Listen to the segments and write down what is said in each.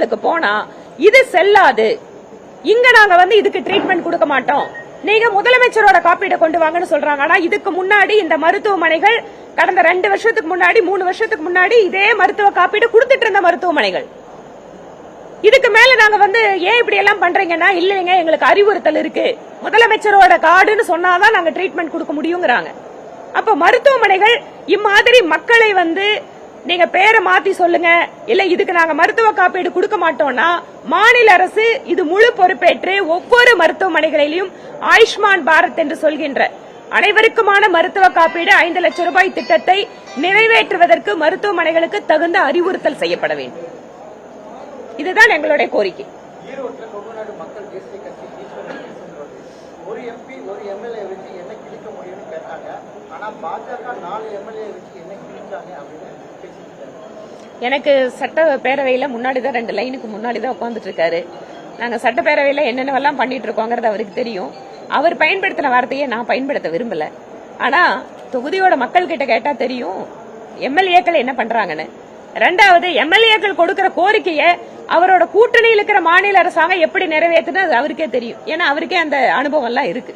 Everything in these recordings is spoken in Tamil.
போனா இது செல்லாது. இங்க நாங்க வந்து இதுக்கு ட்ரீட்மெண்ட் கொடுக்க மாட்டோம். நீங்க முதலமைச்சரோட காப்பீடை கொண்டு வாங்கன்னு சொல்றாங்க. ஆனா இதுக்கு முன்னாடி இந்த மருத்துவமனைகள் கடந்த ரெண்டு வருஷத்துக்கு முன்னாடி மூணு வருஷத்துக்கு முன்னாடி இதே மருத்துவ காப்பீடு கொடுத்துட்டு இருந்த மருத்துவமனைகள். இதுக்கு மேல நாங்க வந்து ஏன் இப்படி எல்லாம் பண்றீங்கன்னா இல்லைங்க எங்களுக்கு அறிவுறுத்தல் இருக்கு. முதலமைச்சரோட கார்டுன்னு சொன்னாதான் நாங்க ட்ரீட்மெண்ட் கொடுக்க முடியுங்கிறாங்க. அப்ப மருத்துவமனைகள் இம்மாதிரி மக்களை வந்து நீங்க பேரை மாத்தி சொல்லுங்க. இல்ல இதுக்கு நாங்க மருத்துவ காப்பீடு கொடுக்க மாட்டோம்னா மாநில அரசு இது முழு பொறுப்பேற்று ஒவ்வொரு மருத்துவமனைகளிலும் ஆயுஷ்மான் பாரத் என்று சொல்கின்ற அனைவருக்குமான மருத்துவ காப்பீடு ஐந்து லட்சம் ரூபாய் திட்டத்தை நிறைவேற்றுவதற்கு மருத்துவமனைகளுக்கு தகுந்த அறிவுறுத்தல் செய்யப்பட வேண்டும். இதுதான் எங்களுடைய கோரிக்கை. ஒரு எம்பி ஒரு எம்எல்ஏ வச்சு என்ன கிழிக்க முடியும்னு கேட்டாங்க. ஆனா பாஜக நாலு எம்எல்ஏ வச்சு என்ன கிழிச்சாங்க அப்படின்னு எனக்கு சட்ட பேரவையில் முன்னாடி தான் ரெண்டு லைனுக்கு முன்னாடி தான் உட்காந்துட்டு இருக்காரு நாங்கள் சட்டப்பேரவையில் என்னென்னவெல்லாம் பண்ணிட்டு இருக்கோங்கிறது அவருக்கு தெரியும். அவர் பயன்படுத்தின வார்த்தையை நான் பயன்படுத்த விரும்பல. ஆனா தொகுதியோட மக்கள் கிட்ட கேட்டா தெரியும் எம்எல்ஏக்கள் என்ன பண்றாங்கன்னு. ரெண்டாவது எம்எல்ஏக்கள் கொடுக்கிற கோரிக்கையை அவரோட கூட்டணியில் இருக்கிற மாநில அரசாங்கம் எப்படி நிறைவேற்றுன்னு அது அவருக்கே தெரியும். ஏன்னா அவருக்கே அந்த அனுபவம் எல்லாம் இருக்கு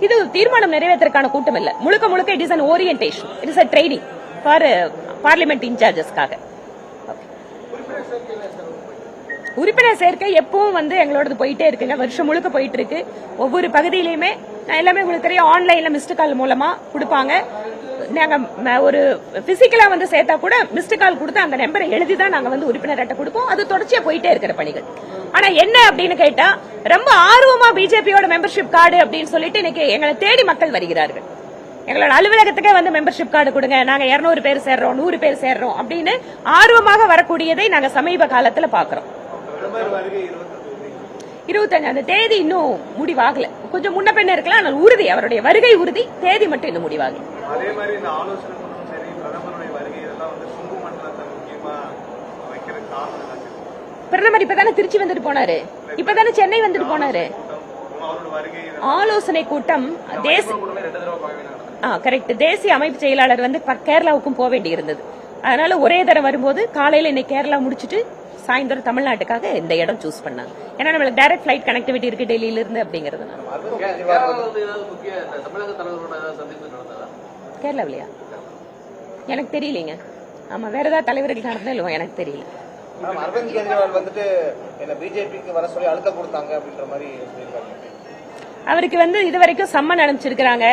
இது தீர்மானம் நிறைவேற்றக்கான கூட்டம் இல்ல. முழுக்க முழுக்க it is an orientation it is a training for parliament இன்சார்ஜஸ்க்காக உறுப்பினர் சேர்க்கை எப்பவும் வந்து எங்களோடது போயிட்டே இருக்குங்க. வருஷம் முழுக்க போயிட்டு இருக்கு ஒவ்வொரு பகுதியிலையுமே எல்லாமே உங்களுக்கு தெரியும் ஆன்லைன்ல மிஸ்டு கால் மூலமா கொடுப்பாங்க. நாங்க ஒரு பிசிக்கலா வந்து சேர்த்தா கூட மிஸ்டு கால் கொடுத்து அந்த நம்பரை எழுதி தான் நாங்க வந்து உறுப்பினர் அட்டை கொடுப்போம். அது தொடர்ச்சியா போயிட்டே இருக்கிற பணிகள். ஆனா என்ன அப்படின்னு கேட்டா ரொம்ப ஆர்வமா பிஜேபியோட மெம்பர்ஷிப் கார்டு அப்படின்னு சொல்லிட்டு இன்னைக்கு எங்களை தேடி மக்கள் வருகிறார்கள். எங்களோட அலுவலகத்துக்கே வந்து மெம்பர்ஷிப் கார்டு கொடுங்க. நாங்க 200 பேர் சேர்றோம் நூறு பேர் சேர்றோம் அப்படின்னு ஆர்வமாக வரக்கூடியதை நாங்க சமீப காலத்துல பாக்குறோம். இருபத்தஞ்சு அந்த தேதி இன்னும் முடிவாகல. கொஞ்சம் முன்ன பின்ன இருக்கலாம் ஆனால் உறுதி அவருடைய வருகை உறுதி தேதி மட்டும் இன்னும் முடிவாகல. அதே மாதிரி இந்த ஆலோசனை சரி பிரதமருடைய வருகை இதெல்லாம் வந்து கொங்கு மண்டலத்தை முக்கியமா வைக்கிற காரணம்? பிரதமர் இப்பதானே திருச்சி வந்துட்டு போனாரு. இப்பதானே சென்னை வந்துட்டு போனாரு. ஆலோசனை கூட்டம் தேச கூட்டமே ரெண்டு தடவை பார்க்க வேண்டியது ஆ கரெக்ட் தேசிய அமைப்பு செயலாளர் வந்து கேரளாவுக்கும் போக வேண்டி இருந்தது அதனால ஒரே தடவை வரும்போது காலையில இன்னைக்கு கேரளா முடிச்சிட்டு சாயந்தரம் தமிழ்நாட்டுக்காக இந்த இடம் சூஸ் பண்ணாங்க. ஏன்னா நம்மளுக்கு டைரக்ட் ஃபிளைட் கனெக்டிவிட்டி இருக்கு டெல்லியில இருந்து அப்படிங்கறதுனால. கேரளாவிலையா? எனக்கு தெரியலீங்க. ஆமா வேற ஏதாவது தலைவர்கள் நடந்தா இல்லையா? எனக்கு தெரியல. அரவிந்த் கெஜ்ரிவால் வந்துட்டு என்ன பிஜேபிக்கு வர சொல்லி அழுத்த கொடுத்தாங்க அப்படின்ற மாதிரி அவருக்கு வந்து இதுவரைக்கும் சம்மன் அனுப்பிச்சிருக்கிறாங்க.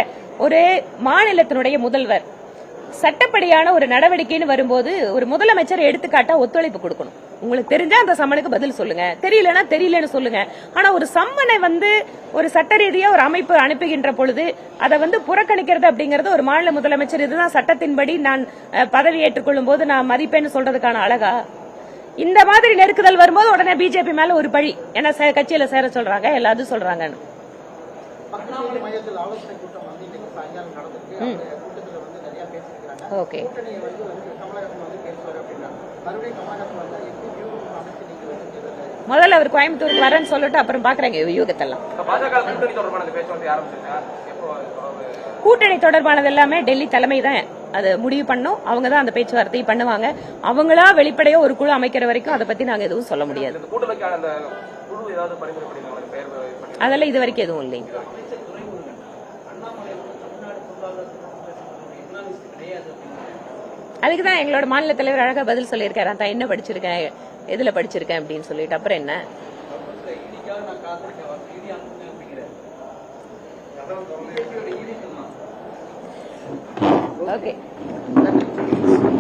ஒரு மாநிலத்தினுடைய முதல்வர் சட்டப்படியான ஒரு நடவடிக்கைன்னு வரும்போது ஒரு முதலமைச்சர் எடுத்துக்காட்டா ஒத்துழைப்பு கொடுக்கணும். உங்களுக்கு தெரிஞ்சா அந்த சம்மனுக்கு பதில் சொல்லுங்க. தெரியலனா தெரியலன்னு சொல்லுங்க. ஆனா ஒரு சம்மனை வந்து ஒரு சட்ட ரீதியா ஒரு அமைப்பு அனுப்புகின்ற பொழுது அதை வந்து புறக்கணிக்கிறது அப்படிங்கறது ஒரு மாநில முதலமைச்சர் இதுதான் சட்டத்தின்படி நான் பதவி ஏற்றுக்கொள்ளும் போது நான் மதிப்பேன்னு சொல்றதுக்கான அழகா? இந்த மாதிரி நெருக்குதல் வரும்போது உடனே பிஜேபி மேல ஒரு பழி. ஏன்னா கட்சியில சேர சொல்றாங்க எல்லாத்தையும் சொல்றாங்கன்னு. ஓகே. முதல்ல அவர் கோயம்புத்தூருக்கு வரேன்னு சொல்லிட்டு அப்புறம் பாக்குறாங்க யூகத்தெல்லாம். கூட்டணி தொடர்பானது எல்லாமே டெல்லி தலைமை தான் அது முடிவு பண்ணும். அவங்க தான் அந்த பேச்சுவார்த்தையை பண்ணுவாங்க. அவங்களா வெளிப்படையா ஒரு குழு அமைக்கிற வரைக்கும் அதை பத்தி நாங்க எதுவும் சொல்ல முடியாது. அதெல்லாம் இது வரைக்கும் எதுவும் இல்லைங்க. அதுக்கு தான் எங்களோட மாநில தலைவர் அழகா பதில் சொல்லியிருக்காரு. தான் என்ன படிச்சிருக்கேன் எதுல படிச்சிருக்கேன் அப்படின்னு சொல்லிட்டு. அப்புறம் என்ன? ஓகே.